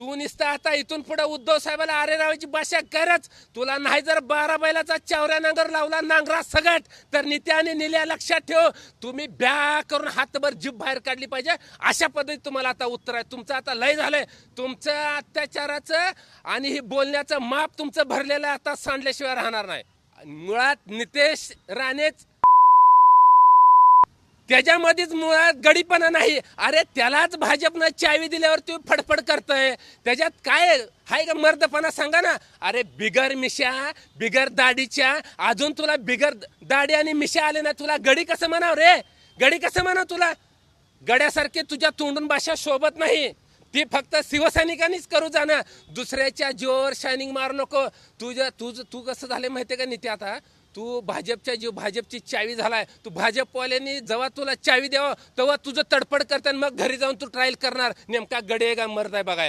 तू निसता आता इथून पुढे उद्धव साहेबाला आरे रावायची भाषा करच तुला नाही जर बारा बैलाचा चावऱ्या नांगर लावला नांगरा सगट तर नित्या आणि निल्या लक्षात ठेव. तुम्ही ब्या करून हातभर जीभ बाहेर काढली पाहिजे. अशा पद्धतीत तुम्हाला आता उत्तर आहे. तुमचं आता लय झालंय. तुमचं अत्याचाराचं आणि ही बोलण्याचं माप तुमचं भरलेलं आता सांडल्याशिवाय राहणार नाही. मुळात नितेश राणेच त्याच्यामध्येच मुळात गडीपणा नाही. अरे त्यालाच भाजपनं चावी दिल्यावर तू फडफड करतोय. त्याच्यात काय हाय का मर्दपणा? सांगा ना. अरे बिगर मिशा बिगर दाढीच्या अजून तुला बिगर दाढी आणि मिशा आले ना तुला गडी कसं म्हणाव रे? गडी कसं म्हणाव तुला? गड्यासारखी तुझ्या तोंडून भाषा शोभत नाही. ती फक्त शिवसैनिकांनीच करू जाणार दुसऱ्याच्या जोर शायनिंग मारू नको. तुझ्या तुझं तू कसं झालं माहितीये का नित्या आता? तू भाजपच्या जीव भाजपची चावी झालाय. तू भाजपवाल्यांनी जेव्हा तुला चावी द्यावं तेव्हा तुझं तडफड करताना मग घरी जाऊन तू ट्रायल करणार. नेमका गडे का मरताय बघायला.